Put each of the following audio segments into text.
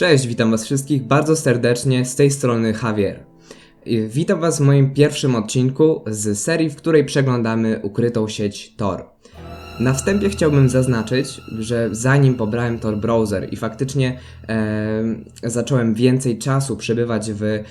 Cześć, witam Was wszystkich bardzo serdecznie z tej strony Javier. Witam Was w moim pierwszym odcinku z serii, w której przeglądamy ukrytą sieć Tor. Na wstępie chciałbym zaznaczyć, że zanim pobrałem Tor Browser i faktycznie e, zacząłem więcej czasu przebywać w e,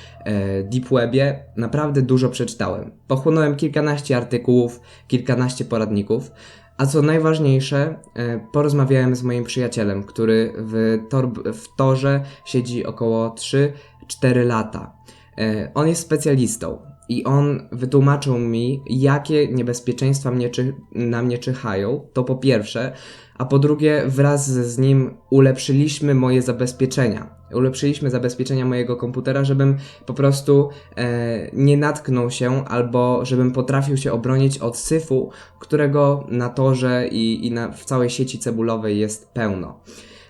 Deep Webie, naprawdę dużo przeczytałem. Pochłonąłem kilkanaście artykułów, kilkanaście poradników, a co najważniejsze, e, porozmawiałem z moim przyjacielem, który w, tor, w torze siedzi około 3-4 lata. E, On jest specjalistą i on wytłumaczył mi, jakie niebezpieczeństwa mnie czy, na mnie czyhają. To po pierwsze, a po drugie, wraz z nim ulepszyliśmy moje zabezpieczenia. Ulepszyliśmy zabezpieczenia mojego komputera, żebym po prostu e, nie natknął się albo żebym potrafił się obronić od syfu, którego na torze i, i na, w całej sieci cebulowej jest pełno.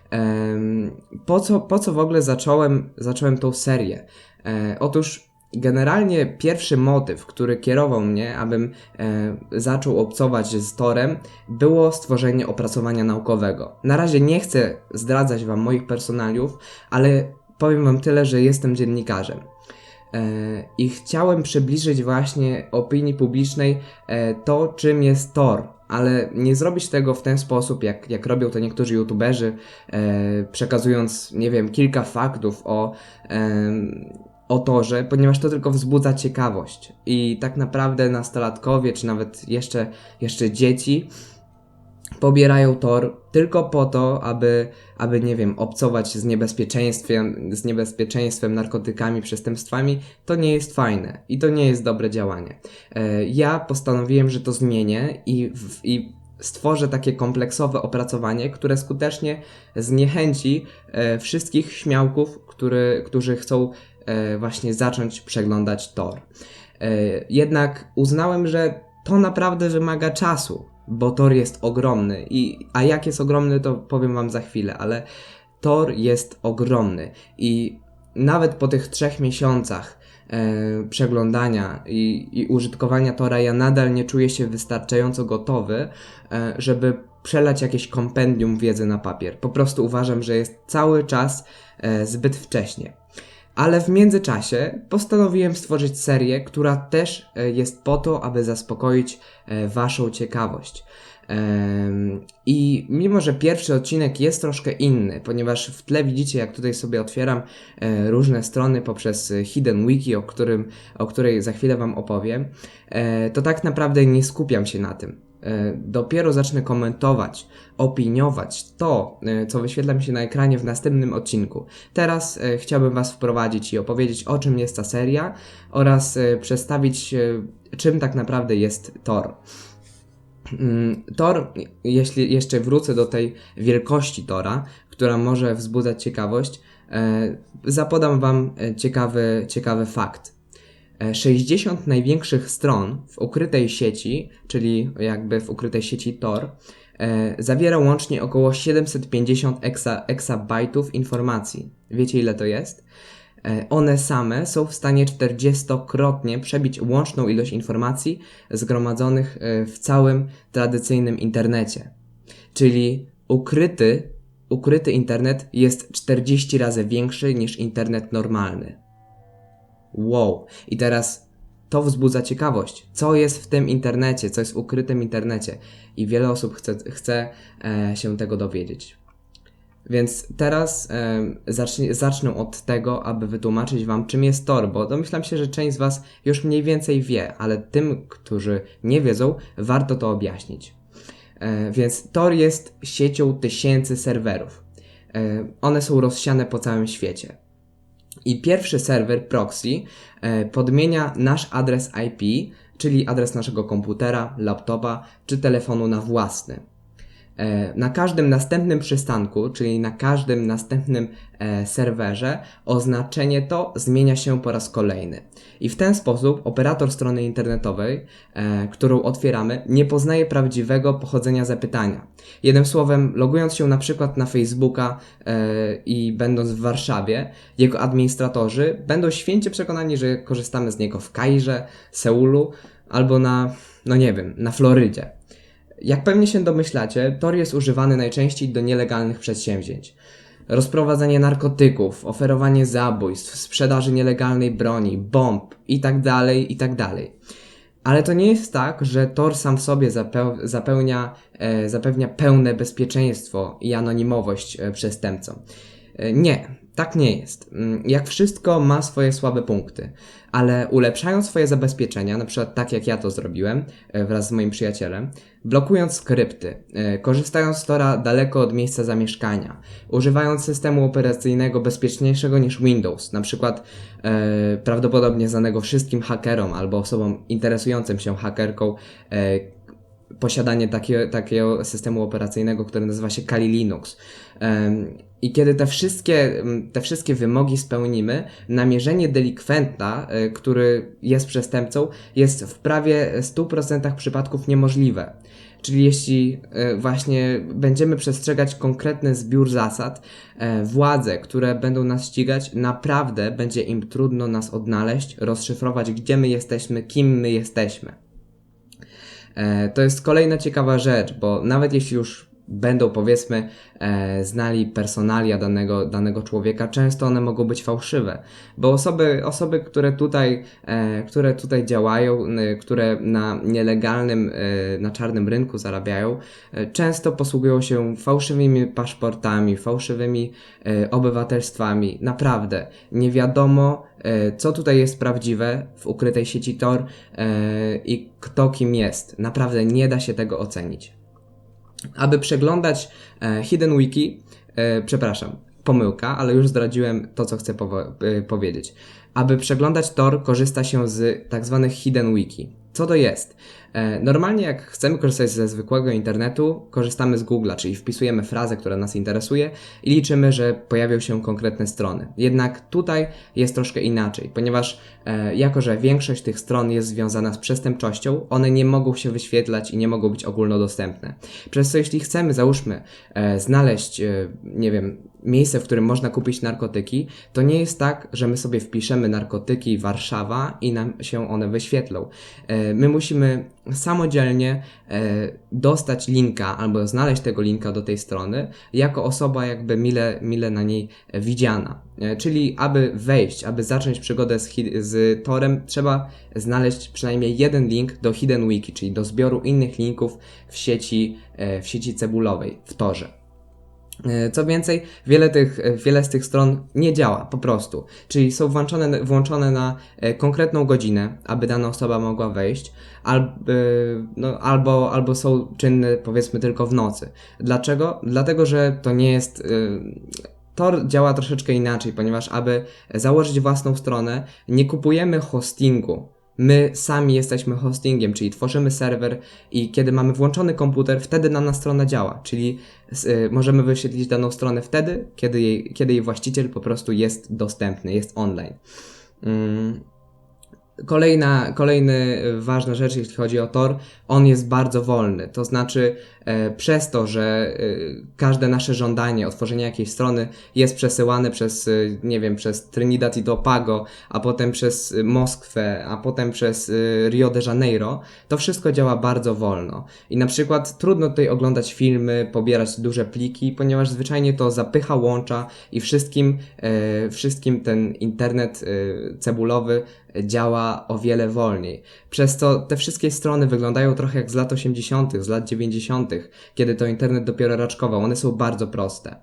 Em, po, co, po co w ogóle zacząłem, zacząłem tą serię? E, otóż generalnie pierwszy motyw, który kierował mnie, abym e, zaczął obcować z Torem, było stworzenie opracowania naukowego. Na razie nie chcę zdradzać Wam moich personaliów, ale powiem Wam tyle, że jestem dziennikarzem. E, I chciałem przybliżyć właśnie opinii publicznej e, to, czym jest Tor, ale nie zrobić tego w ten sposób, jak, jak robią to niektórzy youtuberzy, e, przekazując, nie wiem, kilka faktów o, em, o torze, ponieważ to tylko wzbudza ciekawość. I tak naprawdę nastolatkowie, czy nawet jeszcze, jeszcze dzieci, pobierają tor tylko po to, aby, aby nie wiem, obcować z niebezpieczeństwem, z niebezpieczeństwem, narkotykami, przestępstwami, to nie jest fajne i to nie jest dobre działanie. E, Ja postanowiłem, że to zmienię i, w, i stworzę takie kompleksowe opracowanie, które skutecznie zniechęci e, wszystkich śmiałków, który, którzy chcą właśnie zacząć przeglądać tor. E, Jednak uznałem, że to naprawdę wymaga czasu, bo tor jest ogromny. I, a jak jest ogromny, to powiem Wam za chwilę, ale tor jest ogromny. I nawet po tych trzech miesiącach e, przeglądania i, i użytkowania tora, ja nadal nie czuję się wystarczająco gotowy, e, żeby przelać jakieś kompendium wiedzy na papier. Po prostu uważam, że jest cały czas e, zbyt wcześnie. Ale w międzyczasie postanowiłem stworzyć serię, która też e, jest po to, aby zaspokoić e, Waszą ciekawość. I mimo, że pierwszy odcinek jest troszkę inny, ponieważ w tle widzicie, jak tutaj sobie otwieram e, różne strony poprzez Hidden Wiki, o, którym, o której za chwilę Wam opowiem, to tak naprawdę nie skupiam się na tym. E, Dopiero zacznę komentować, opiniować to, e, co wyświetla mi się na ekranie w następnym odcinku. Teraz e, chciałbym Was wprowadzić i opowiedzieć, o czym jest ta seria oraz przedstawić, czym tak naprawdę jest Tor. Mm, Tor, jeśli jeszcze wrócę do tej wielkości Tora, która może wzbudzać ciekawość, zapodam Wam ciekawy, ciekawy fakt. E, 60 największych stron w ukrytej sieci, czyli jakby w ukrytej sieci Tor, e, zawiera łącznie około 750 exa, exabajtów informacji. Wiecie ile to jest? E, One same są w stanie 40-krotnie przebić łączną ilość informacji zgromadzonych e, w całym tradycyjnym internecie. Czyli ukryty, ukryty internet jest 40 razy większy niż internet normalny. Wow. I teraz to wzbudza ciekawość. Co jest w tym internecie, co jest w ukrytym internecie. I wiele osób chce, chce e, się tego dowiedzieć. Więc teraz em, zacznie, zacznę od tego, aby wytłumaczyć Wam, czym jest Tor, bo domyślam się, że część z Was już mniej więcej wie, ale tym, którzy nie wiedzą, warto to objaśnić. E, więc Tor jest siecią tysięcy serwerów. E, one są rozsiane po całym świecie. I pierwszy serwer proxy e, podmienia nasz adres IP, czyli adres naszego komputera, laptopa czy telefonu na własny. E, Na każdym następnym przystanku, czyli na każdym następnym e, serwerze, oznaczenie to zmienia się po raz kolejny. I w ten sposób operator strony internetowej, e, którą otwieramy, nie poznaje prawdziwego pochodzenia zapytania. Jednym słowem, logując się na przykład na Facebooka i będąc w Warszawie, jego administratorzy będą święcie przekonani, że korzystamy z niego w Kairze, Seulu albo na, no nie wiem, na Florydzie. Jak pewnie się domyślacie, Tor jest używany najczęściej do nielegalnych przedsięwzięć. rozprowadzanie narkotyków, oferowanie zabójstw, sprzedaży nielegalnej broni, bomb itd., itd. Ale to nie jest tak, że Tor sam w sobie zapeł zapełnia, e, zapewnia pełne bezpieczeństwo i anonimowość e, przestępcom. E, nie, tak nie jest. Mm, Jak wszystko ma swoje słabe punkty, ale ulepszając swoje zabezpieczenia, na przykład tak jak ja to zrobiłem e, wraz z moim przyjacielem, blokując skrypty, e, korzystając z Tora daleko od miejsca zamieszkania, używając systemu operacyjnego bezpieczniejszego niż Windows, na przykład e, prawdopodobnie znanego wszystkim hakerom albo osobom interesującym się hakerką, e, posiadanie takiego, takiego systemu operacyjnego, który nazywa się Kali Linux. I kiedy te wszystkie, te wszystkie wymogi spełnimy, namierzenie delikwenta, e, który jest przestępcą, jest w prawie 100% przypadków niemożliwe. Czyli jeśli e, właśnie będziemy przestrzegać konkretny zbiór zasad, e, władze, które będą nas ścigać, naprawdę będzie im trudno nas odnaleźć, rozszyfrować, gdzie my jesteśmy, kim my jesteśmy. To jest kolejna ciekawa rzecz, bo nawet jeśli już będą powiedzmy e, znali personalia danego, danego człowieka, często one mogą być fałszywe, bo osoby, osoby które, tutaj, e, które tutaj działają, n- które na nielegalnym, e, na czarnym rynku zarabiają, e, często posługują się fałszywymi paszportami, fałszywymi e, obywatelstwami. Naprawdę, nie wiadomo, e, co tutaj jest prawdziwe w ukrytej sieci Tor e, i kto kim jest. Naprawdę nie da się tego ocenić. Aby przeglądać e, Hidden Wiki, e, przepraszam, pomyłka, ale już zdradziłem to, co chcę e, powiedzieć. Aby przeglądać Tor, korzysta się z tak zwanych Hidden Wiki. Co to jest? E, Normalnie jak chcemy korzystać ze zwykłego internetu, korzystamy z Google'a, czyli wpisujemy frazę, która nas interesuje i liczymy, że pojawią się konkretne strony. Jednak tutaj jest troszkę inaczej, ponieważ e, jako, że większość tych stron jest związana z przestępczością, one nie mogą się wyświetlać i nie mogą być ogólnodostępne. Przez co jeśli chcemy, załóżmy, e, znaleźć, nie wiem, miejsce, w którym można kupić narkotyki, to nie jest tak, że my sobie wpiszemy narkotyki Warszawa i nam się one wyświetlą. My musimy samodzielnie e, dostać linka albo znaleźć tego linka do tej strony jako osoba jakby mile, mile na niej widziana. E, Czyli aby wejść, aby zacząć przygodę z, z Torem, trzeba znaleźć przynajmniej jeden link do Hidden Wiki, czyli do zbioru innych linków w sieci, e, w sieci cebulowej, w Torze. E, Co więcej, wiele, tych, e, wiele z tych stron nie działa po prostu, czyli są włączone, włączone na e, konkretną godzinę, aby dana osoba mogła wejść, albo, no, albo, albo są czynne powiedzmy tylko w nocy. Dlaczego? Dlatego, że to nie jest. Tor działa troszeczkę inaczej, ponieważ aby założyć własną stronę, nie kupujemy hostingu. My sami jesteśmy hostingiem, czyli tworzymy serwer i kiedy mamy włączony komputer, wtedy dana strona działa, czyli możemy wyświetlić daną stronę wtedy, kiedy jej, kiedy jej właściciel po prostu jest dostępny, jest online. Mm. Kolejna, kolejny y, ważna rzecz, jeśli chodzi o Tor, on jest bardzo wolny. To znaczy, przez to, że e, każde nasze żądanie otworzenia jakiejś strony jest przesyłane przez, e, nie wiem, przez Trinidad i Tobago, a potem przez e, Moskwę, a potem przez e, Rio de Janeiro, to wszystko działa bardzo wolno. I na przykład trudno tutaj oglądać filmy, pobierać duże pliki, ponieważ zwyczajnie to zapycha łącza i wszystkim, e, wszystkim ten internet e, cebulowy działa o wiele wolniej. Przez to te wszystkie strony wyglądają trochę jak z lat 80., z lat 90., kiedy to internet dopiero raczkował. One są bardzo proste.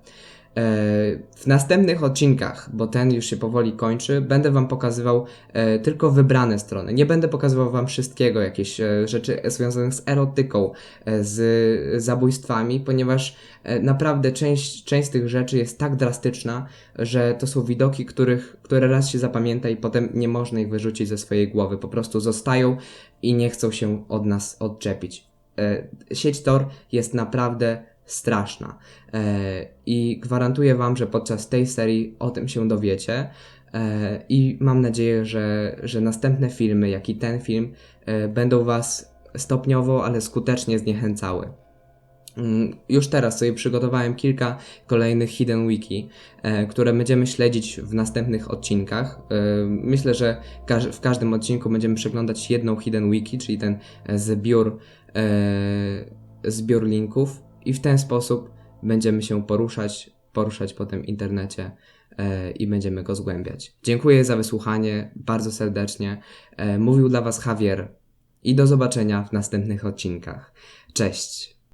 E, W następnych odcinkach, bo ten już się powoli kończy, będę Wam pokazywał e, tylko wybrane strony. Nie będę pokazywał Wam wszystkiego, jakieś e, rzeczy związane z erotyką, z zabójstwami, ponieważ naprawdę część, część z tych rzeczy jest tak drastyczna, że to są widoki, których, które raz się zapamięta i potem nie można ich wyrzucić ze swojej głowy. Po prostu zostają i nie chcą się od nas odczepić. E, Sieć Tor jest naprawdę straszna e, i gwarantuję Wam, że podczas tej serii o tym się dowiecie. E, I mam nadzieję, że, że następne filmy, jak i ten film, będą Was stopniowo, ale skutecznie zniechęcały. Mm, Już teraz sobie przygotowałem kilka kolejnych Hidden Wiki, e, które będziemy śledzić w następnych odcinkach. E, myślę, że w każdym odcinku będziemy przeglądać jedną Hidden Wiki, czyli ten e, zbiór, zbiór linków, i w ten sposób będziemy się poruszać poruszać po tym internecie i będziemy go zgłębiać. Dziękuję za wysłuchanie bardzo serdecznie. Mówił dla Was Javier i do zobaczenia w następnych odcinkach. Cześć!